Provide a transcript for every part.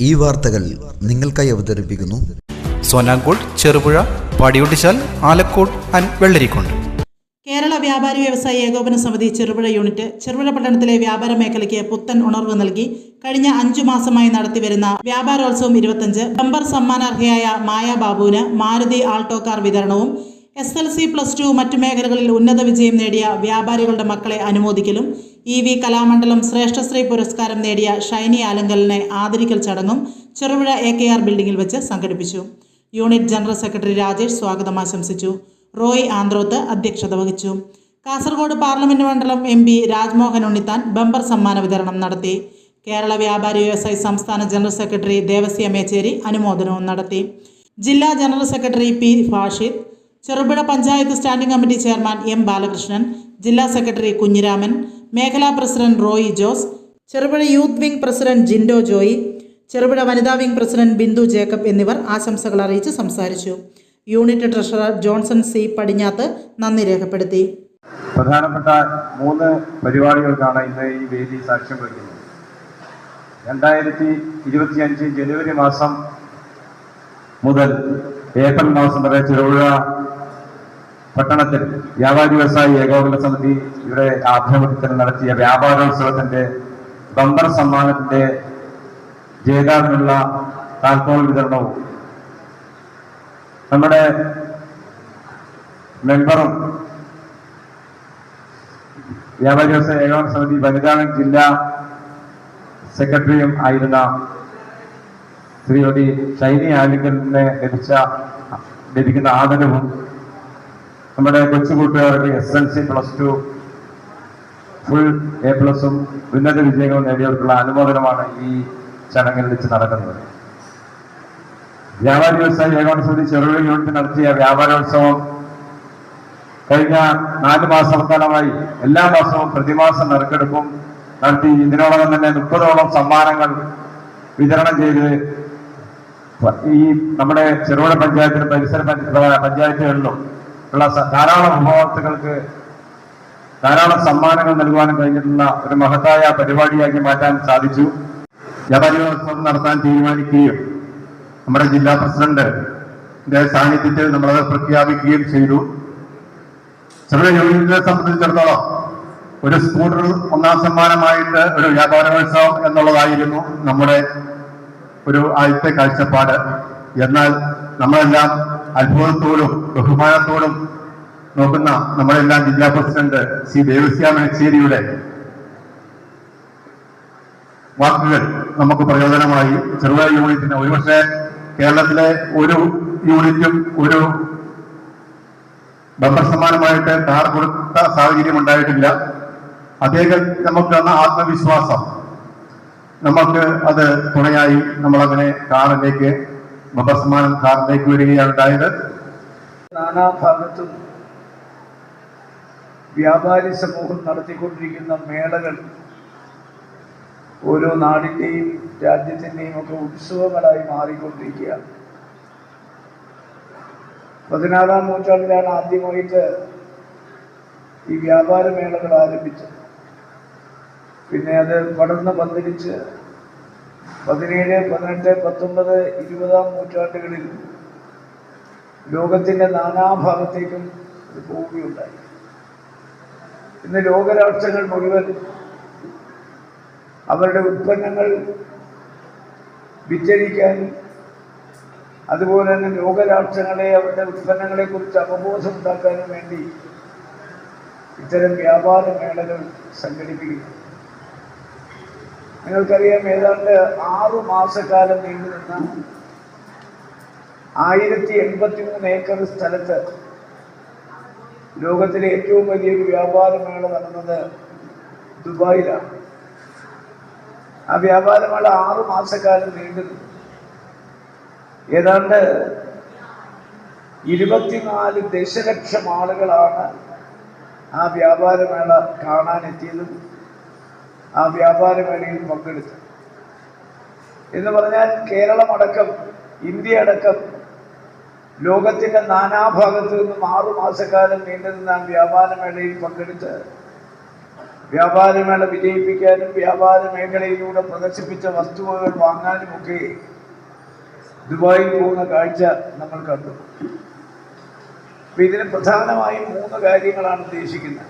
ഈ വാർത്തകൾ നിങ്ങൾക്കായി അവതരിപ്പിക്കുന്നു. സോനാങ്കോട് ചെറുപുഴ പടിയൊട്ടിച്ചാൽ ആലക്കോട് ആൻഡ് വെള്ളരിക്കുണ്ട്. കേരള വ്യാപാരി വ്യവസായ ഏകോപന സമിതി ചെറുപുഴ യൂണിറ്റ് ചെറുപുഴ പട്ടണത്തിലെ വ്യാപാര മേഖലയ്ക്ക് പുത്തൻ ഉണർവ് നൽകി കഴിഞ്ഞ അഞ്ചു മാസമായി നടത്തിവരുന്ന വ്യാപാരോത്സവം ഇരുപത്തഞ്ച് ബമ്പർ സമ്മാനാർഹയായ മായ ബാബുവിന് മാരുതി ആൾട്ടോ കാർ വിതരണവും S L C plus two മറ്റു മേഖലകളിൽ ഉന്നത വിജയം നേടിയ വ്യാപാരികളുടെ മക്കളെ അനുമോദിക്കലും ഇ വി കലാമണ്ഡലം ശ്രേഷ്ഠശ്രീ പുരസ്കാരം നേടിയ ഷൈനി ആലങ്കലിനെ ആദരിക്കൽ ചടങ്ങും ചെറുപുഴ എ കെ ആർ ബിൽഡിംഗിൽ വെച്ച് സംഘടിപ്പിച്ചു. യൂണിറ്റ് ജനറൽ സെക്രട്ടറി രാജേഷ് സ്വാഗതം ആശംസിച്ചു. റോയ് ആന്ത്രോത്ത് അധ്യക്ഷത വഹിച്ചു. കാസർഗോഡ് പാർലമെന്റ് മണ്ഡലം M P Rajmohan Unnithan bumper സമ്മാന വിതരണം നടത്തി. കേരള വ്യാപാരി വ്യവസായി സംസ്ഥാന ജനറൽ സെക്രട്ടറി ദേവസ്യ മേച്ചേരി അനുമോദനവും നടത്തി. ജില്ലാ general secretary P Fashid Cherupuzha panchayat standing committee chairman M Balakrishnan ജില്ലാ സെക്രട്ടറി കുഞ്ഞിരാമൻ മേഖലാ president Roy Jose Cherupuzha youth wing president Jindo Joy Cherupuzha വനിതാ വിംഗ് പ്രസിഡന്റ് ബിന്ദു ജേക്കബ് എന്നിവർ ആശംസകൾ അറിയിച്ച് സംസാരിച്ചു. Unit treasurer Johnson C Padinjathu നന്ദി രേഖപ്പെടുത്തി. പ്രധാനപ്പെട്ട മൂന്ന് പരിപാടികൾക്കാണ് ഇന്ന് ഈ വേദി സാക്ഷ്യം വഹിക്കുന്നത്. രണ്ടായിരത്തി ഇരുപത്തിയഞ്ച് ജനുവരി മാസം മുതൽ ഏപ്രിൽ മാസം വരെ ചെറുപുഴ പട്ടണത്തിൽ വ്യാപാരി വ്യവസായി ഏകോപന സമിതി ഇവിടെ ആഭിമുഖ്യത്തിൽ നടത്തിയ വ്യാപാരോത്സവത്തിന്റെ ബമ്പർ സമ്മാനത്തിന്റെ ജേതാവിനുള്ള താൽക്കോൾ വിതരണവും നമ്മുടെ മെമ്പറും വ്യാപാരി വ്യവസായ ഏകോപന സമിതി വനിതാ ജില്ലാ സെക്രട്ടറിയും ആയിരുന്ന ശ്രീമതി ഷൈനി ആലിക്കലിനെ ലഭിച്ച ലഭിക്കുന്ന ആദരവും നമ്മുടെ കൊച്ചു കൂട്ടുകാർക്ക് S L C plus two full A പ്ലസും ഉന്നത വിജയങ്ങളും നേടിയവർക്കുള്ള അനുമോദനമാണ് ഈ ചടങ്ങിൽ വെച്ച് നടക്കുന്നത്. വ്യാപാരി വ്യവസായ ഏകോപന സമിതി ചെറുപുഴ യൂണിറ്റ് നടത്തിയ വ്യാപാരോത്സവം കഴിഞ്ഞ നാല് മാസക്കാലമായി എല്ലാ മാസവും പ്രതിമാസം നറുക്കെടുപ്പും നടത്തി ഇതിനോടകം തന്നെ മുപ്പതോളം സമ്മാനങ്ങൾ വിതരണം ചെയ്ത് ഈ നമ്മുടെ ചെറുപുഴ പഞ്ചായത്തിലും പരിസര പഞ്ച- പഞ്ചായത്തുകളിലും ഉള്ള ധാരാളം ഉപഭോക്താക്കൾക്ക് ധാരാളം സമ്മാനങ്ങൾ നൽകുവാനും കഴിഞ്ഞിട്ടുള്ള ഒരു മഹത്തായ പരിപാടിയാക്കി മാറ്റാൻ സാധിച്ചു. വ്യാപാരികളോത്സവം നടത്താൻ തീരുമാനിക്കുകയും നമ്മുടെ ജില്ലാ പ്രസിഡന്റ് സാന്നിധ്യത്തിൽ നമ്മളത് പ്രഖ്യാപിക്കുകയും ചെയ്തു. ചെറിയ യൂണിറ്റിനെ സംബന്ധിച്ചിടത്തോളം ഒരു സ്കൂട്ടർ ഒന്നാം സമ്മാനമായിട്ട് ഒരു വ്യാപാരോത്സവം എന്നുള്ളതായിരുന്നു നമ്മുടെ ഒരു ആദ്യത്തെ കാഴ്ചപ്പാട്. എന്നാൽ നമ്മളെല്ലാം അത്ഭുതത്തോടും ബഹുമാനത്തോടും നോക്കുന്ന നമ്മളെല്ലാം ജില്ലാ പ്രസിഡന്റ് സി ദേവസ്യ മേച്ചേരിയുടെ വാക്കുകൾ നമുക്ക് പ്രയോജനമായി. ചെറുപുഴ യൂണിറ്റിന് ഒരുപക്ഷെ കേരളത്തിലെ ഒരു യൂണിറ്റും ഒരു ബമ്പർ സമ്മാനമായിട്ട് കാർ കൊടുത്ത സാഹചര്യം ഉണ്ടായിട്ടില്ല. അദ്ദേഹം നമുക്ക് തന്ന ആത്മവിശ്വാസം. നമുക്ക് അത് തുണയായി നമ്മളങ്ങനെ കാറിലേക്ക് ബമ്പർ ഖാനിലേക്ക് വരികയാണ് ഉണ്ടായത്. നാനാഭാഗത്തും വ്യാപാരി സമൂഹം നടത്തിക്കൊണ്ടിരിക്കുന്ന മേളകൾ ഓരോ നാടിന്റെയും രാജ്യത്തിന്റെയും ഒക്കെ ഉത്സവങ്ങളായി മാറിക്കൊണ്ടിരിക്കുകയാണ്. പതിനാറാം നൂറ്റാണ്ടിലാണ് ആദ്യമായിട്ട് ഈ വ്യാപാര മേളകൾ ആരംഭിച്ചത്. പിന്നെ അത് പടർന്ന് പന്തലിച്ച് പതിനേഴ് പതിനെട്ട് പത്തൊമ്പത് ഇരുപതാം നൂറ്റാണ്ടുകളിൽ ലോകത്തിന്റെ നാനാഭാഗത്തേക്കും ഇത് പോവുകയുണ്ടായി ഇന്ന് ലോകരാഷ്ട്രങ്ങൾ മുഴുവൻ അവരുടെ ഉൽപ്പന്നങ്ങൾ വിറ്റഴിക്കാൻ അതുപോലെ തന്നെ ലോകരാഷ്ട്രങ്ങളെ അവരുടെ ഉൽപ്പന്നങ്ങളെ കുറിച്ച് അവബോധം ഉണ്ടാക്കാനും വേണ്ടി ഇത്തരം വ്യാപാര മേളകൾ സംഘടിപ്പിക്കുന്നു. നിങ്ങൾക്കറിയാം ഏതാണ്ട് ആറു മാസക്കാലം നീണ്ടു നിന്ന ആയിരത്തി എൺപത്തി മൂന്ന് ഏക്കർ സ്ഥലത്ത് ലോകത്തിലെ ഏറ്റവും വലിയൊരു വ്യാപാരമേള നടന്നത് ദുബായിലാണ് ആ വ്യാപാരമേള ആറു മാസക്കാലം നീണ്ടു. ഏതാണ്ട് ഇരുപത്തിനാല് ദശലക്ഷം ആളുകളാണ് ആ വ്യാപാരമേള കാണാനെത്തിയതും ആ വ്യാപാര മേളയിൽ പങ്കെടുത്തു. എന്ന് പറഞ്ഞാൽ കേരളമടക്കം ഇന്ത്യ അടക്കം ലോകത്തിന്റെ നാനാഭാഗത്തു നിന്നും ആറു മാസക്കാലം നീണ്ടുനിന്ന ആ വ്യാപാരമേളയിൽ പങ്കെടുത്ത് വ്യാപാരമേള വിജയിപ്പിക്കാനും വ്യാപാര മേഖലയിലൂടെ പ്രദർശിപ്പിച്ച വസ്തുവകൾ വാങ്ങാനുമൊക്കെ ദുബായിൽ പോകുന്ന കാഴ്ച നമ്മൾ കണ്ടു. ഇതിന് പ്രധാനമായും മൂന്ന് കാര്യങ്ങളാണ് ഉദ്ദേശിക്കുന്നത്.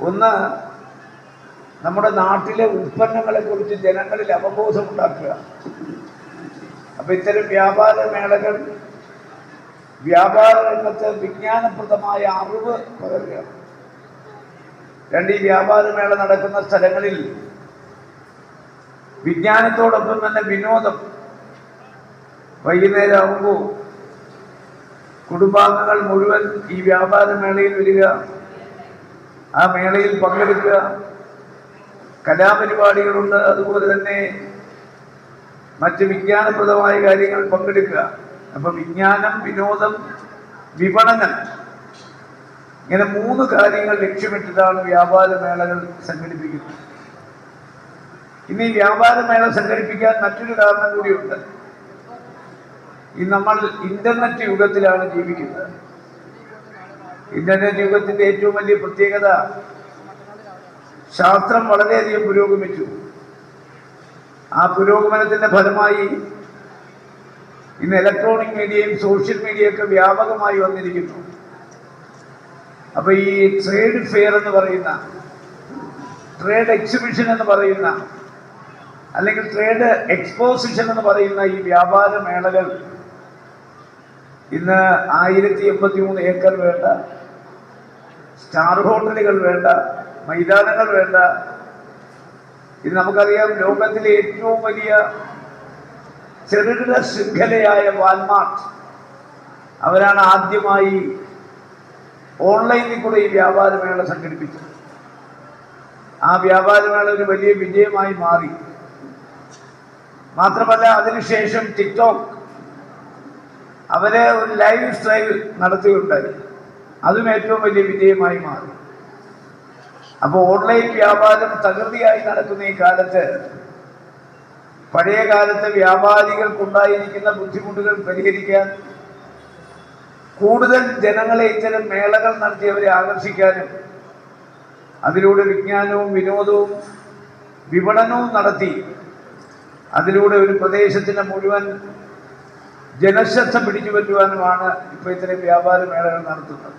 ഒന്ന് നമ്മുടെ നാട്ടിലെ ഉൽപ്പന്നങ്ങളെ കുറിച്ച് ജനങ്ങളിൽ അവബോധം ഉണ്ടാക്കുക അപ്പൊ ഇത്തരം വ്യാപാര മേളകൾ വ്യാപാര രംഗത്ത് വിജ്ഞാനപ്രദമായ അറിവ് പകരുക രണ്ട് ഈ വ്യാപാരമേള നടക്കുന്ന സ്ഥലങ്ങളിൽ വിജ്ഞാനത്തോടൊപ്പം തന്നെ വിനോദം വൈകുന്നേരം ആകുമ്പോൾ കുടുംബാംഗങ്ങൾ മുഴുവൻ ഈ വ്യാപാര മേളയിൽ വരിക ആ മേളയിൽ പങ്കെടുക്കുക. കലാപരിപാടികളുണ്ട്. അതുപോലെ തന്നെ മറ്റ് വിജ്ഞാനപ്രദമായ കാര്യങ്ങൾ പങ്കെടുക്കുക. അപ്പൊ വിജ്ഞാനം വിനോദം വിപണനം ഇങ്ങനെ മൂന്ന് കാര്യങ്ങൾ ലക്ഷ്യമിട്ടിട്ടാണ് വ്യാപാര മേളകൾ സംഘടിപ്പിക്കുന്നത്. ഇനി ഈ വ്യാപാര മേള സംഘടിപ്പിക്കാൻ മറ്റൊരു കാരണം കൂടിയുണ്ട്. ഈ നമ്മൾ ഇന്റർനെറ്റ് യുഗത്തിലാണ് ജീവിക്കുന്നത്. ഇന്റർനെറ്റ് യുഗത്തിന്റെ ഏറ്റവും വലിയ പ്രത്യേകത ശാസ്ത്രം വളരെയധികം പുരോഗമിച്ചു. ആ പുരോഗമനത്തിന്റെ ഫലമായി ഇന്ന് ഇലക്ട്രോണിക് മീഡിയയും സോഷ്യൽ മീഡിയയൊക്കെ വ്യാപകമായി വന്നിരിക്കുന്നു. അപ്പോൾ ഈ ട്രേഡ് ഫെയർ എന്ന് പറയുന്ന ട്രേഡ് എക്സിബിഷൻ എന്ന് പറയുന്ന അല്ലെങ്കിൽ ട്രേഡ് എക്സ്പോസിഷൻ എന്ന് പറയുന്ന ഈ വ്യാപാര മേളകൾ ഇന്ന് ആയിരത്തി എൺപത്തി മൂന്ന് ഏക്കർ വേണ്ട സ്റ്റാർ ഹോട്ടലുകൾ വേണ്ട മൈതാനങ്ങൾ വേണ്ട. ഇത് നമുക്കറിയാം ലോകത്തിലെ ഏറ്റവും വലിയ ചെറുകിട ശൃംഖലയായ വാൽമാർട്ട്. അവരാണ് ആദ്യമായി ഓൺലൈനിൽ കൂടെ ഈ വ്യാപാരമേള സംഘടിപ്പിച്ചത്. ആ വ്യാപാരമേള ഒരു വലിയ വിജയമായി മാറി. മാത്രമല്ല അതിനുശേഷം ടിക്ടോക്ക് അവരെ ഒരു ലൈവ് സ്റ്റൈൽ നടത്തുകയുണ്ടായി അതും ഏറ്റവും വലിയ വിജയമായി മാറി. അപ്പോൾ ഓൺലൈൻ വ്യാപാരം തകൃതിയായി നടക്കുന്ന ഈ കാലത്ത് പഴയ കാലത്ത് വ്യാപാരികൾക്കുണ്ടായിരിക്കുന്ന ബുദ്ധിമുട്ടുകൾ പരിഹരിക്കാൻ കൂടുതൽ ജനങ്ങളെ ഇത്തരം മേളകൾ നടത്തിയവരെ ആകർഷിക്കാനും അതിലൂടെ വിജ്ഞാനവും വിനോദവും വിപണനവും നടത്തി അതിലൂടെ ഒരു പ്രദേശത്തിന് മുഴുവൻ ജനശ്രദ്ധ പിടിച്ചു പറ്റുവാനുമാണ് ഇപ്പോൾ ഇത്തരം വ്യാപാര മേളകൾ നടത്തുന്നത്.